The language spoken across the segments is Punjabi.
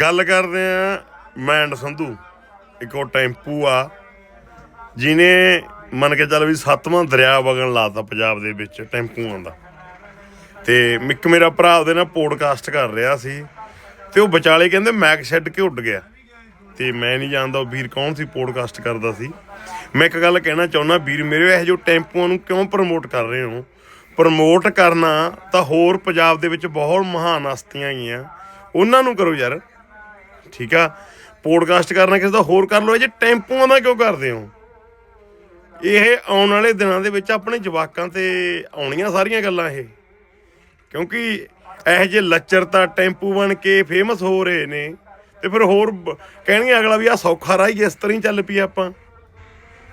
ਗੱਲ ਕਰਦੇ ਆ ਮੈਂਡ ਸੰਧੂ, ਇੱਕ ਉਹ ਟੈਂਪੂ ਆ ਜਿਨੇ ਮੰਨ ਕੇ ਚੱਲ ਵੀ ਸੱਤਵਾਂ ਦਰਿਆ ਵਗਣ ਲਾਤਾ ਪੰਜਾਬ ਦੇ ਵਿੱਚ ਟੈਂਪੂਆਂ ਦਾ। ਤੇ ਇੱਕ ਮੇਰਾ ਭਰਾ ਉਹਦੇ ਨਾਲ ਪੋਡਕਾਸਟ ਕਰ ਰਿਹਾ ਸੀ ਤੇ ਉਹ ਵਿਚਾਲੇ ਕਹਿੰਦੇ ਮੈਕ ਛੱਡ ਕੇ ਉੱਡ ਗਿਆ। ਤੇ ਮੈਂ ਨਹੀਂ ਜਾਣਦਾ ਉਹ ਵੀਰ ਕੌਣ ਸੀ ਪੋਡਕਾਸਟ ਕਰਦਾ ਸੀ। ਮੈਂ ਇੱਕ ਗੱਲ ਕਹਿਣਾ ਚਾਹੁੰਦਾ ਵੀਰ, ਮੇਰੇ ਇਹ ਜੋ ਟੈਂਪੂਆਂ ਨੂੰ ਕਿਉਂ ਪ੍ਰਮੋਟ ਕਰ ਰਹੇ ਹੋ? ਪ੍ਰਮੋਟ ਕਰਨਾ ਤਾਂ ਹੋਰ ਪੰਜਾਬ ਦੇ ਵਿੱਚ ਬਹੁਤ ਮਹਾਨ ਹਸਤੀਆਂ ਹੈਗੀਆਂ। ਉਹਨਾਂ ਨੂੰ ਕਰੋ ਯਾਰ। ਠੀਕ ਆ? ਪੋਡਕਾਸਟ ਕਰਨਾ ਕਿਸੇ ਦਾ ਹੋਰ ਕਰ ਲਓ, ਇਹ ਜੇ ਟੈਂਪੂਆਂ ਦਾ ਕਿਉਂ ਕਰਦੇ ਹੋ? ਇਹ ਆਉਣ ਵਾਲੇ ਦਿਨਾਂ ਦੇ ਵਿੱਚ ਆਪਣੇ ਜਵਾਕਾਂ ਤੇ ਆਉਣੀਆਂ ਸਾਰੀਆਂ ਗੱਲਾਂ ਇਹ। ਕਿਉਂਕਿ ਇਹ ਜੇ ਲੱਚਰਤਾ ਟੈਂਪੂ ਬਣ ਕੇ ਫੇਮਸ ਹੋ ਰਹੇ ਨੇ, ਤੇ ਫਿਰ ਹੋਰ ਬ- ਕਹਿਣਗੇ ਅਗਲਾ ਵੀ ਆ ਸੌਖਾ ਰਾਹ ਹੀ ਇਸ ਤਰ੍ਹਾਂ ਹੀ ਚੱਲ ਪਈ ਆਪਾਂ।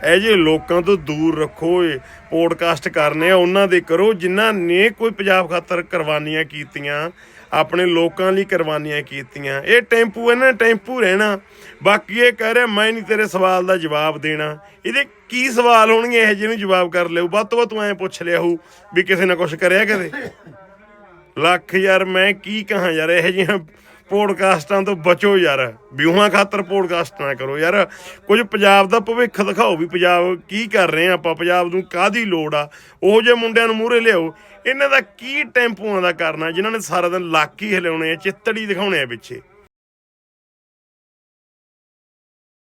ਇਹ ਜੇ ਲੋਕਾਂ ਤੋਂ ਦੂਰ ਰੱਖੋ ਇਹ ਪੋਡਕਾਸਟ ਕਰਨੇ ਆ, ਉਹਨਾਂ ਦੇ ਕਰੋ, ਜਿਨ੍ਹਾਂ ਨੇ ਕੋਈ ਪੰਜਾਬ ਖਾਤਰ ਕੁਰਬਾਨੀਆਂ ਕੀਤੀਆਂ, ਆਪਣੇ ਲੋਕਾਂ ਲਈ ਕੁਰਬਾਨੀਆਂ ਕੀਤੀਆਂ। ਇਹ ਟੈਂਪੂ, ਇਹਨਾਂ ਟੈਂਪੂ ਰਹਿਣਾ। ਬਾਕੀ ਇਹ ਕਹਿ ਰਿਹਾ, ਮੈਂ ਨਹੀਂ ਤੇਰੇ ਸਵਾਲ ਦਾ ਜਵਾਬ ਦੇਣਾ। ਇਹਦੇ ਕੀ ਸਵਾਲ ਹੋਣਗੇ? ਇਹ ਜਿਹਨੂੰ ਜਵਾਬ ਕਰ ਲਿਓ। ਵੱਧ ਤੋਂ ਵੱਧ ਤੂੰ ਐਂ ਪੁੱਛ ਲਿਆ ਹੋਊ ਵੀ ਕਿਸੇ ਨੇ ਕੁਝ ਕਰਿਆ ਕਦੇ? ਲੱਖ ਯਾਰ, ਮੈਂ ਕੀ ਕਹਾਂ ਯਾਰ? ਇਹ ਜਿਹੀਆਂ ਪੋਡਕਾਸਟਾਂ ਤੋਂ ਬਚੋ ਯਾਰ। ਵਿਊਹਾਂ ਖਾਤਰ ਪੋਡਕਾਸਟ ਨਾ ਕਰੋ ਯਾਰ। ਕੁਝ ਪੰਜਾਬ ਦਾ ਭਵਿੱਖ ਦਿਖਾਓ ਵੀ ਪੰਜਾਬ ਕੀ ਕਰ ਰਹੇ ਆ ਆਪਾਂ, ਪੰਜਾਬ ਨੂੰ ਕਾਦੀ ਲੋੜ ਆ? ਉਹ ਜੇ ਮੁੰਡਿਆਂ ਨੂੰ ਮੂਹਰੇ ਲਿਆਓ। ਇਹਨਾਂ ਦਾ ਕੀ ਟੈਂਪੂਆਂ ਦਾ ਕਰਨਾ ਜਿਨ੍ਹਾਂ ਨੇ ਸਾਰਾ ਦਿਨ ਲਾਕੀ ਹਿਲਾਉਣੇ ਆ, ਚਿੱਤੜੀ ਦਿਖਾਉਣੇ ਆ ਪਿੱਛੇ।